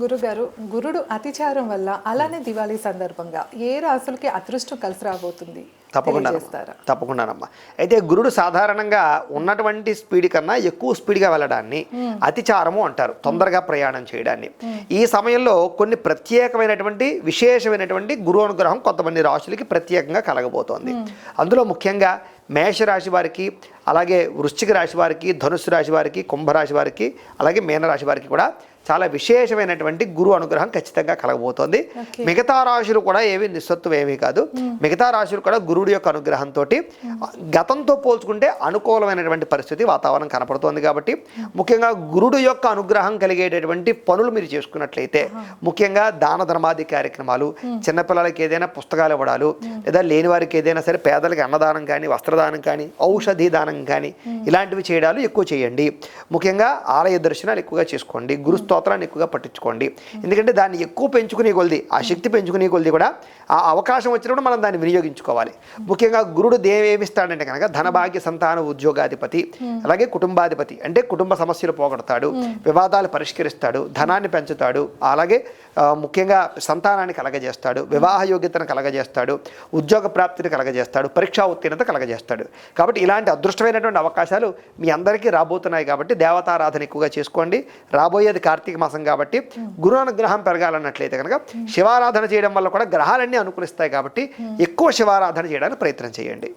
గురుగారు గురుడు అతిచారం వల్ల అలానే దివాళీ సందర్భంగా ఏ రాసులకి అదృష్టం కలిసి రాబోతుంది? తప్పకుండా తప్పకుండానమ్మా అయితే గురుడు సాధారణంగా ఉన్నటువంటి స్పీడ్ కన్నా ఎక్కువ స్పీడ్గా వెళ్ళడాన్ని అతిచారము అంటారు తొందరగా ప్రయాణం చేయడాన్ని. ఈ సమయంలో కొన్ని ప్రత్యేకమైనటువంటి విశేషమైనటువంటి గురు అనుగ్రహం కొంతమంది రాశులకి ప్రత్యేకంగా కలగబోతోంది. అందులో ముఖ్యంగా మేషరాశి వారికి అలాగే వృశ్చిక రాశి వారికి ధనుస్సు రాశి వారికి కుంభరాశి వారికి అలాగే మీనరాశి వారికి కూడా చాలా విశేషమైనటువంటి గురు అనుగ్రహం ఖచ్చితంగా కలగబోతోంది. మిగతా రాశులు కూడా ఏవి నిస్సత్వం ఏమీ కాదు. మిగతా రాశులు కూడా గురుడు యొక్క అనుగ్రహంతో గతంతో పోల్చుకుంటే అనుకూలమైనటువంటి పరిస్థితి వాతావరణం కనపడుతోంది కాబట్టి ముఖ్యంగా గురుడు యొక్క అనుగ్రహం కలిగేటటువంటి పనులు మీరు చేసుకున్నట్లయితే ముఖ్యంగా దాన ధర్మాది కార్యక్రమాలు చిన్నపిల్లలకి ఏదైనా పుస్తకాలు ఇవ్వడాలు లేదా లేని వారికి ఏదైనా సరే పేదలకి అన్నదానం కానీ వస్త్రదానం కానీ ఔషధి దానం కానీ ఇలాంటివి చేయడాలు ఎక్కువ చేయండి. ముఖ్యంగా ఆలయ దర్శనాలు ఎక్కువగా చేసుకోండి. గురు స్తోత్రాన్ని ఎక్కువగా పట్టించుకోండి. ఎందుకంటే దాన్ని ఎక్కువ పెంచుకునే కొలిది ఆ శక్తి పెంచుకునే కొలిది కూడా ఆ అవకాశం వచ్చినప్పుడు మనం దాన్ని వినియోగించుకోవాలి. ముఖ్యంగా గురుడు దేవేమిస్తాడంటే కనుక ధనభాగ్య సంతాన ఉద్యోగాధిపతి అలాగే కుటుంబాధిపతి అంటే కుటుంబ సమస్యలు పోగొడతాడు వివాదాలు పరిష్కరిస్తాడు ధనాన్ని పెంచుతాడు అలాగే ముఖ్యంగా సంతానాన్ని కలగజేస్తాడు వివాహ యోగ్యతను కలగజేస్తాడు ఉద్యోగ ప్రాప్తిని కలగజేస్తాడు పరీక్షా ఉత్తీర్ణత కలగజేస్తాడు. కాబట్టి ఇలాంటి అదృష్టమైనటువంటి అవకాశాలు మీ అందరికీ రాబోతున్నాయి కాబట్టి దేవతారాధన ఎక్కువగా చేసుకోండి. రాబోయేది కార్తీక మాసం కాబట్టి గురు అనుగ్రహం పెరగాలన్నట్లయితే కనుక శివారాధన చేయడం వల్ల కూడా గ్రహాలన్నీ అనుకూలిస్తాయి కాబట్టి ఎక్కువ శివారాధన చేయడానికి ప్రయత్నం చేయండి.